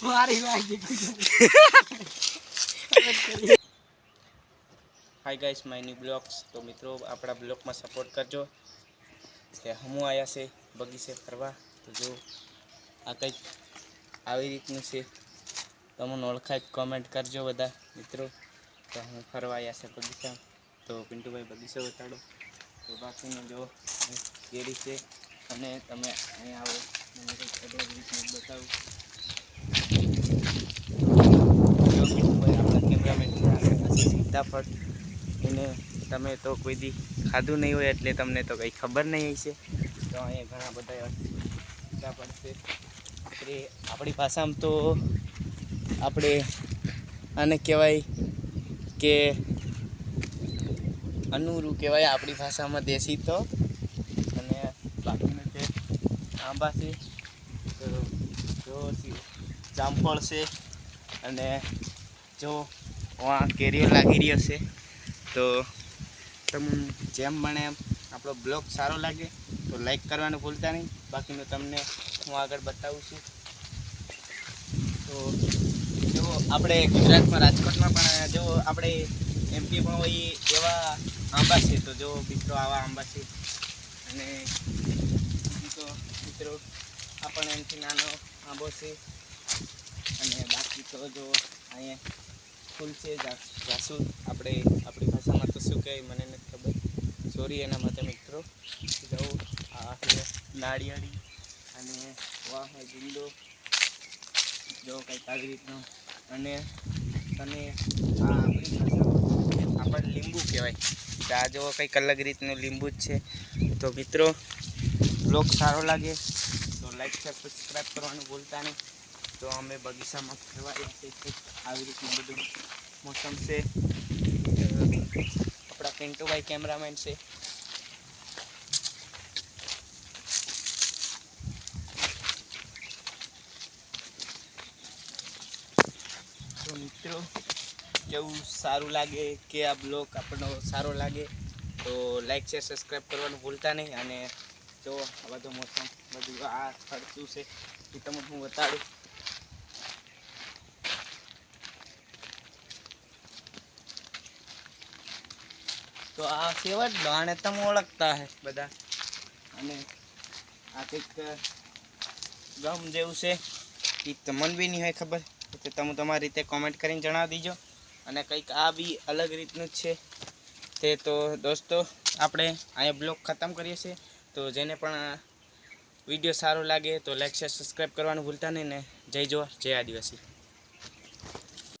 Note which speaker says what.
Speaker 1: મારી વાગી
Speaker 2: hi guys my new vlogs તો મિત્રો, આપણા બ્લોગમાં સપોર્ટ કરજો. કે હમું આવ્યા છે બગીચે ફરવા. તો જો, આ કંઈક આવી રીતનું છે. તમને ઓળખાય કોમેન્ટ કરજો બધા, મિત્રો. તો હું ફરવા આવ્યા છે બગીચા તો પિન્ટુભાઈ બગીચો બતાડો. તો બાકીનું જો કેરી છે, અને તમે અહીંયા આવો મને કંઈક અલગ રીતનું બતાવું જો પિન્ટુભાઈ આપણા કેમેરામેન સીતાફળ એને તમે તો કોઈ દી ખાધું નહીં હોય એટલે તમને તો કંઈ ખબર નહીં હશે. તો અહીંયા ઘણા બધા સીતાફળ છે. આપણે આપણી ભાષામાં તો આપણે આને કહેવાય કે અનુરું કહેવાય આપણી ભાષામાં દેશી તો. અને બાકીનું છે આંબા છે જો જામફળ છે અને જો આ કેરીઓ લાગી રહ્યો છે. તો તમને જેમ એમ આપણો બ્લોગ સારો લાગે, તો લાઈક કરવાનું ભૂલતા નહીં. બાકીનું તમને હું આગળ બતાવું છું. તો જો આપણે ગુજરાતમાં, રાજકોટમાં પણ જો આપણે એમપીમાં હોય એવા આંબા છે. તો જો મિત્રો આવા આંબા છે. અને તો મિત્રો આ પણ એનાથી નાનો આંબો છે. અને બાકી તો જો અહીંયા ફૂલ છે જાસૂદ આપણે, આપણી ભાષામાં તો શું કહે મને નથી ખબર. સોરી એના માટે મિત્રો. જવું આ નાળિયેરી અને વાહ ગુંદો જો કંઈક આવી રીતનું. અને અને આ આપણી ભાષામાં આપણને લીંબુ કહેવાય. આ જો કંઈક અલગ રીતનું લીંબુ જ છે. તો મિત્રો બ્લોગ સારો લાગે તો લાઈક સબસ્ક્રાઈબ કરવાનું ભૂલતા નહીં. તો અમે બગીચામાં ફરવા છીએ આવી રીતનું બધું મોસમ છે. આપણા પિન્ટુભાઈ કેમેરામેન છે. તો મિત્રો, કેવું સારું લાગે કે આ બ્લોગ આપણો સારો લાગે, તો લાઈક શેર સબસ્ક્રાઈબ કરવાનું ભૂલતા નહીં અને જો આ બધું મોસમ બધું આ ખર્ચું છે, એ તમને હું બતાડું. તો આ કેવા દાણે તમે ઓળખતા હે બધા. અને આ કંઈક ગમ જેવું છે. એ તમને બી નહીં હોય ખબર. તો તમે તમારી રીતે કોમેન્ટ કરીને જણાવી દીજો. અને કંઈક આ બી અલગ રીતનું જ છે. તે તો દોસ્તો, આપણે અહીંયા બ્લોગ ખતમ કરીએ છીએ. તો જેને પણ વીડિયો સારો લાગે તો લાઈક શેર સબસ્ક્રાઈબ કરવાનું ભૂલતા નહીં ને. જય જોવા જય આદિવાસી.